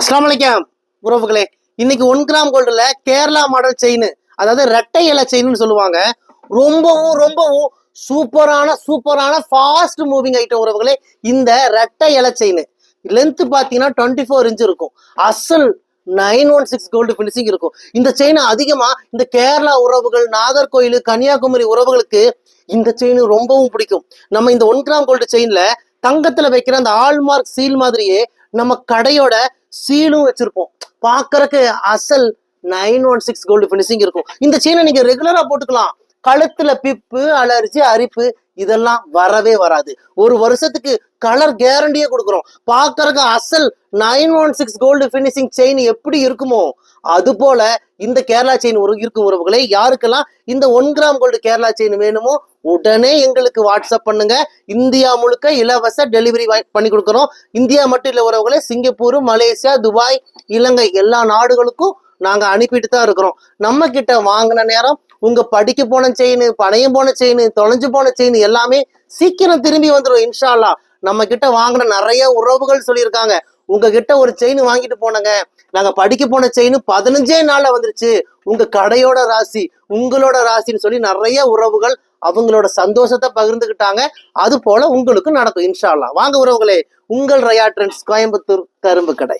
அஸ்லாம் வலைக்கம் உறவுகளே. இன்னைக்கு ஒன் கிராம் கோல்டுல கேரளா மாடல் செயின் அதாவது ரெட்டை இலை செயின்னு சொல்லுவாங்க. ரொம்பவும் ரொம்பவும் சூப்பரான சூப்பரான ஃபாஸ்ட் மூவிங் ஐட்டம் உறவுகளே இந்த ரெட்டை இலை செயின் லென்த் பார்த்தீங்கன்னா டுவெண்ட்டி ஃபோர் இன்ச் இருக்கும். அசல் nine one six gold finishing இருக்கும். இந்த செயின் அதிகமா இந்த கேரளா உறவுகள் நாகர்கோயில் கன்னியாகுமரி உறவுகளுக்கு இந்த செயின் ரொம்பவும் பிடிக்கும். நம்ம இந்த ஒன் கிராம் கோல்டு செயின்ல தங்கத்துல வைக்கிற அந்த ஆல்மார்க் சீல் மாதிரியே நம்ம கடையோட சீலும் வச்சிருப்போம். பாக்குறதுக்கு அசல் nine one six gold finishing இருக்கும். இந்த செயினை நீங்க ரெகுலரா போட்டுக்கலாம். கழுத்துல பிப்பு அலர்ஜி அரிப்பு இதெல்லாம் வரவே வராது. ஒரு வருஷத்துக்கு கலர் கேரண்டியே கொடுக்குறோம். பார்க்கறக்கு அசல் nine one six gold finishing chain எப்படி இருக்குமோ அது போல இந்த கேரளா செயின் ஒரு இருக்கும் உறவுகளை யாருக்கெல்லாம் இந்த one gram gold Kerala chain வேணுமோ உடனே எங்களுக்கு வாட்ஸ்அப் பண்ணுங்க. இந்தியா முழுக்க இலவச டெலிவரி பண்ணி கொடுக்குறோம். இந்தியா மட்டும் இல்லை உறவுகளை சிங்கப்பூர் மலேசியா துபாய் இலங்கை எல்லா நாடுகளுக்கும் நாங்க அனுப்பிட்டு தான் இருக்கிறோம். நம்ம கிட்ட வாங்கின நேரம் உங்க படிக்க போன செயின் பணையம் போன செயின் தொலைஞ்சு போன செயின் எல்லாமே சீக்கிரம் திரும்பி வந்துடும் இன்ஷால்லா நம்ம கிட்ட வாங்கின நிறைய உறவுகள் சொல்லியிருக்காங்க. உங்ககிட்ட ஒரு செயின் வாங்கிட்டு போனங்க. நாங்க படிக்க போன செயின் பதினஞ்சே நாள்ல வந்துருச்சு. உங்க கடையோட ராசி உங்களோட ராசின்னு சொல்லி நிறைய உறவுகள் அவங்களோட சந்தோஷத்தை பகிர்ந்துக்கிட்டாங்க அது போல உங்களுக்கு நடக்கும் இன்ஷால்லா வாங்க உறவுகளே உங்கள் ரயா ட்ரெண்ட்ஸ் கோயம்புத்தூர் கரும்பு கடை.